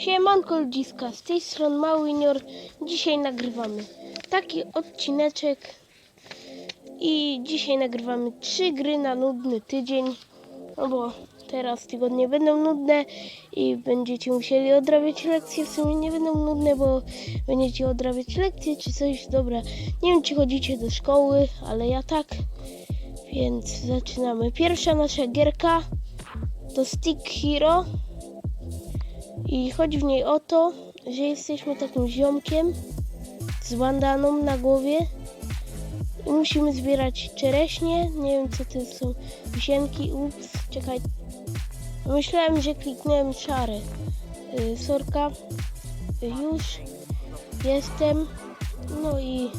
Siemanko ludziska, z tej strony Mały Junior. Dzisiaj nagrywamy taki odcineczek i dzisiaj nagrywamy trzy gry na nudny tydzień, no bo teraz tygodnie będą nudne i będziecie musieli odrabiać lekcje. W sumie nie będą nudne, bo będziecie odrabiać lekcje czy coś. Dobra, nie wiem czy chodzicie do szkoły, ale ja tak, więc zaczynamy. Pierwsza nasza gierka to Stick Hero. I chodzi w niej o to, że jesteśmy takim ziomkiem z bandaną na głowie i musimy zbierać czereśnie. Nie wiem co to są wisienki. Ups, czekaj. Myślałem, że kliknąłem szare. Yy, sorka. Już jestem. No i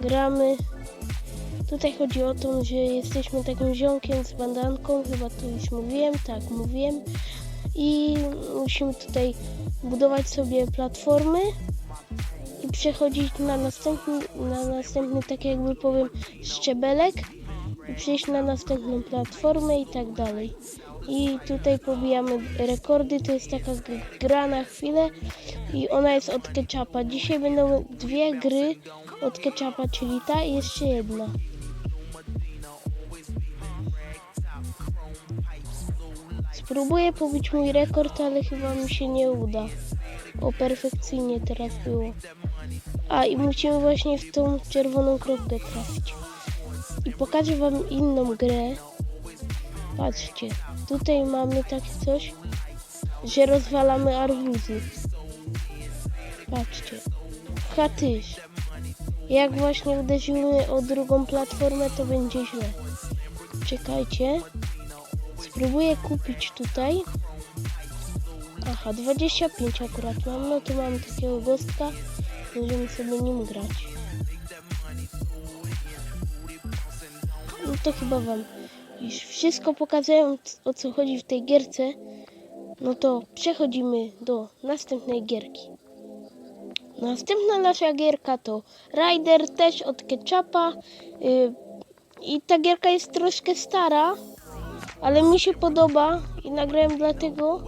gramy. Tutaj chodzi o to, że jesteśmy takim ziomkiem z bandanką. Chyba to już mówiłem. Tak, mówiłem i musimy tutaj budować sobie platformy i przechodzić na następny, na następny tak jakby powiem szczebelek i przejść na następną platformę i tak dalej. I tutaj pobijamy rekordy, to jest taka gra na chwilę i ona jest od Ketchupa. Dzisiaj będą dwie gry od Ketchupa, czyli ta i jeszcze jedna. Spróbuję pobić mój rekord, ale chyba mi się nie uda. O, perfekcyjnie teraz było. A, i musimy właśnie w tą czerwoną kropkę trafić. I pokażę wam inną grę. Patrzcie, tutaj mamy takie coś, że rozwalamy arbuzy. Patrzcie, chatysz. Jak właśnie uderzymy o drugą platformę, to będzie źle. Czekajcie. Spróbuję kupić tutaj. Aha, 25 akurat mam. No to mam takiego gostka. Możemy sobie nim grać. No to chyba wam już wszystko pokazałem o co chodzi w tej gierce. No to przechodzimy do następnej gierki. Następna nasza gierka to Rider też od Ketchupa. Yy, I ta gierka jest troszkę stara, ale mi się podoba i nagrałem dlatego,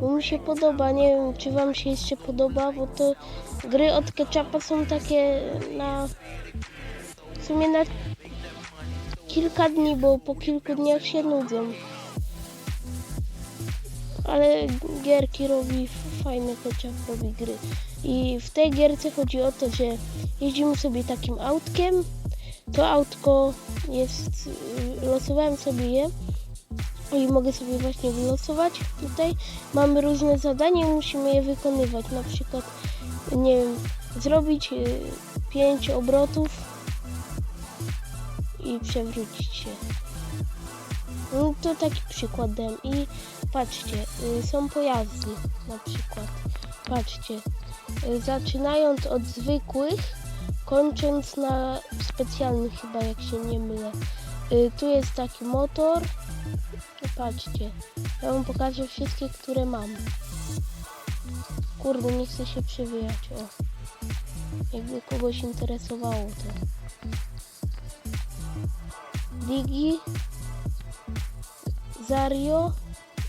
bo mi się podoba. Nie wiem, czy Wam się jeszcze podoba, bo to gry od Ketchupa są takie na w sumie na kilka dni, bo po kilku dniach się nudzą. Ale gierki robi fajne Ketchup robi gry. I w tej gierce chodzi o to, że jeździmy sobie takim autkiem. To autko jest, y, losowałem sobie je i mogę sobie właśnie wylosować tutaj. Mamy różne zadania i musimy je wykonywać. Na przykład, nie wiem, zrobić 5 obrotów i przewrócić się. No to taki przykład dałem. I patrzcie, y, są pojazdy na przykład. Patrzcie, y, zaczynając od zwykłych, kończąc na specjalnych chyba, jak się nie mylę. Y, Tu jest taki motor. Patrzcie, ja wam pokażę wszystkie, które mam. Kurde, nie chcę się przewijać, o. Jakby kogoś interesowało to. Digi, Zario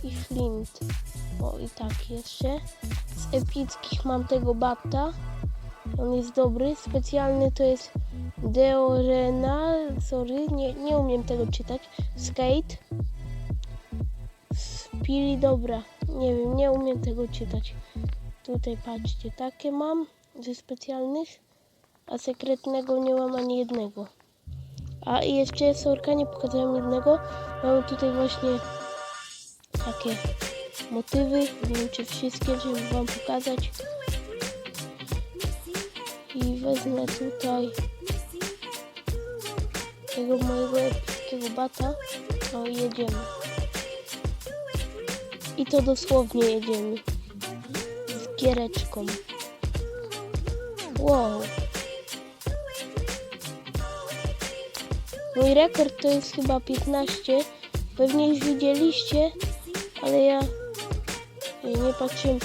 i Flint. O i tak jeszcze. Z epickich mam tego Batta. On jest dobry. Specjalny to jest Deorena. Sorry, nie, nie umiem tego czytać. Skate. Spiri, dobra. Nie wiem, nie umiem tego czytać. Tutaj patrzcie, takie mam ze specjalnych, a sekretnego nie mam ani jednego. A i jeszcze sorka, nie pokazałem jednego. Mamy tutaj właśnie takie motywy. Nie wiem czy wszystkie, żeby wam pokazać. I wezmę tutaj tego mojego epickiego bata. No i jedziemy. I to dosłownie jedziemy. Z giereczką. Wow. Mój rekord to jest chyba 15. Pewnie już widzieliście, ale ja nie patrzyłem.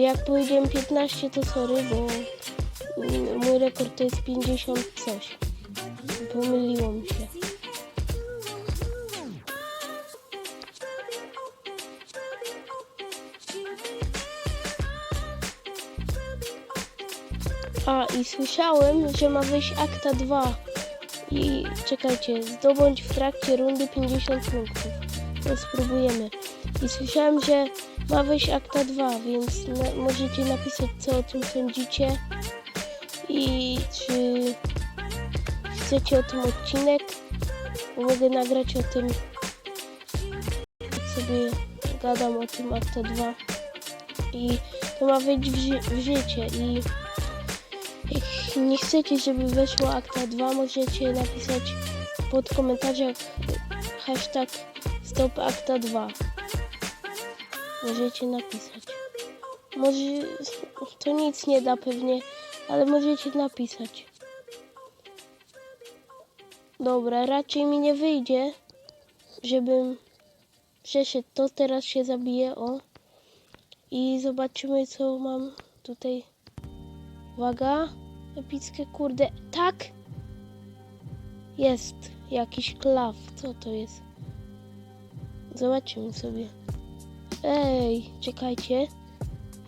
Jak powiedziałem 15 to sorry, bo mój rekord to jest 50 coś. Pomyliło mi się. I słyszałem, że ma wyjść akta 2. I czekajcie, zdobądź w trakcie rundy 50 punktów. No spróbujemy. I słyszałem, że ma wyjść akta 2, więc na, możecie napisać co o tym sądzicie. I czy chcecie o tym odcinek? Bo mogę nagrać o tym. sobie gadam o tym akta 2. I to ma wejść w, ży- w życie. I nie chcecie, żeby weszło akta 2, możecie napisać pod komentarzach hashtag stop akta 2. Możecie napisać. Może to nic nie da pewnie, ale możecie napisać. Dobra, raczej mi nie wyjdzie, żebym przeszedł to. Teraz się zabiję, o. I zobaczymy, co mam tutaj. Uwaga. Epickie, kurde. Tak! Jest jakiś klaw. Co to jest? Zobaczymy sobie. Ej, czekajcie.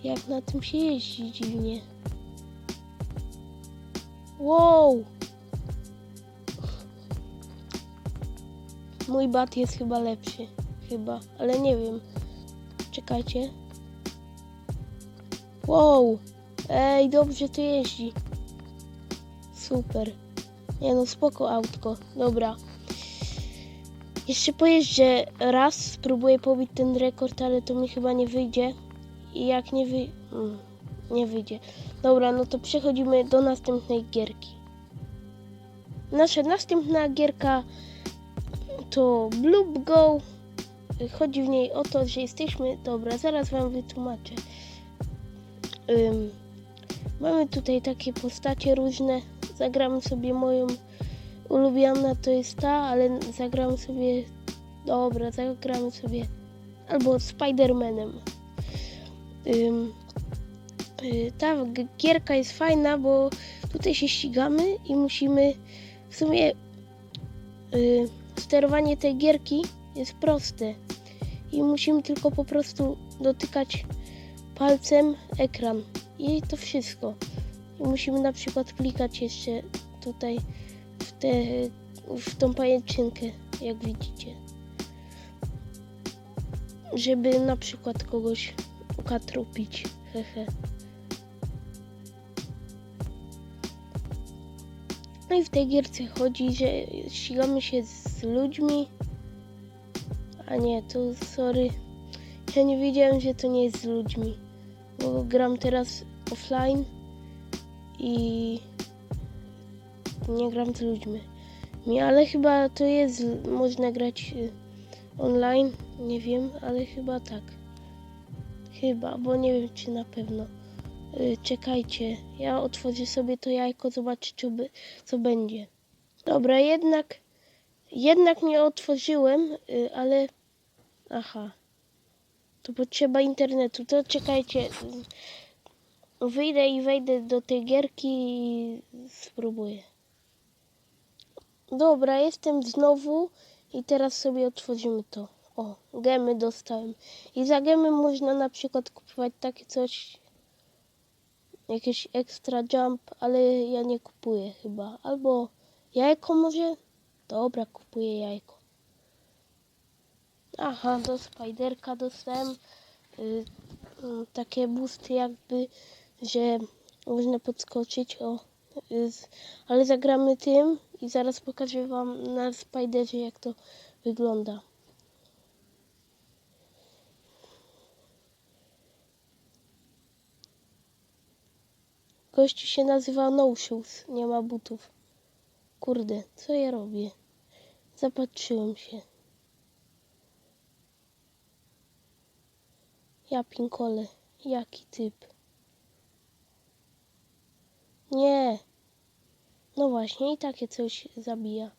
Jak na tym się jeździ dziwnie. Wow! Mój bat jest chyba lepszy. Chyba, ale nie wiem. Czekajcie. Wow! Ej, dobrze to jeździ. Super. Nie no, spoko autko. Dobra. Jeszcze pojeżdżę raz, spróbuję pobić ten rekord, ale to mi chyba nie wyjdzie. I jak nie wy... Mm, nie wyjdzie. Dobra, no to przechodzimy do następnej gierki. Nasza następna gierka to Bloop Go. Chodzi w niej o to, że jesteśmy... Dobra, zaraz wam wytłumaczę. Ym, mamy tutaj takie postacie różne. Zagramy sobie moją ulubiona to jest ta, ale zagramy sobie. Dobra, zagramy sobie albo Spidermanem. Ym, y, ta gierka jest fajna, bo tutaj się ścigamy i musimy w sumie y, sterowanie tej gierki jest proste i musimy tylko po prostu dotykać palcem ekran i to wszystko. Musimy na przykład klikać jeszcze tutaj w, te, w tą pajęczynkę, jak widzicie. Żeby na przykład kogoś ukatrupić. Hehe. No i w tej gierce chodzi, że ścigamy się z ludźmi. A nie, to sorry. Ja nie wiedziałem, że to nie jest z ludźmi. Bo gram teraz offline i nie gram z ludźmi. Mi, ale chyba to jest, można grać y, online, nie wiem, ale chyba tak. Chyba, bo nie wiem czy na pewno. Y, Czekajcie, ja otworzę sobie to jajko, zobaczę czy by, co będzie. Dobra, jednak, jednak nie otworzyłem, y, ale, aha, to potrzeba internetu, to czekajcie, wyjdę i wejdę do tej gierki i spróbuję. Dobra, jestem znowu i teraz sobie otworzymy to. O, gemy dostałem. I za gemy można na przykład kupować takie coś, jakieś extra jump, ale ja nie kupuję chyba. Albo jajko może? Dobra, kupuję jajko. Aha, do Spiderka dostałem y, y, takie boosty jakby, że można podskoczyć, o. ale zagramy tym i zaraz pokażę wam na Spiderze jak to wygląda. Gościu się nazywa No Shoes, nie ma butów. Kurde, co ja robię? Zapatrzyłem się. Ja pinkole, jaki typ? Nie. No właśnie, i takie coś zabija.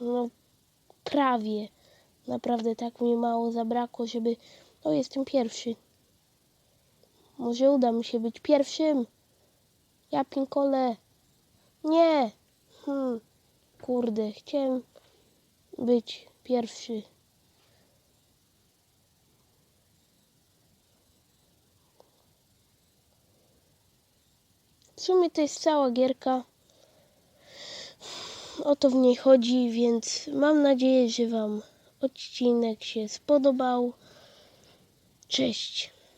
No, prawie. Naprawdę tak mi mało zabrakło, żeby... No, jestem pierwszy. Może uda mi się być pierwszym. Ja pinkole. Nie. Hmm. Kurde, chciałem być pierwszy. Sumie to jest cała gierka. O to w niej chodzi, więc mam nadzieję, że Wam odcinek się spodobał. Cześć.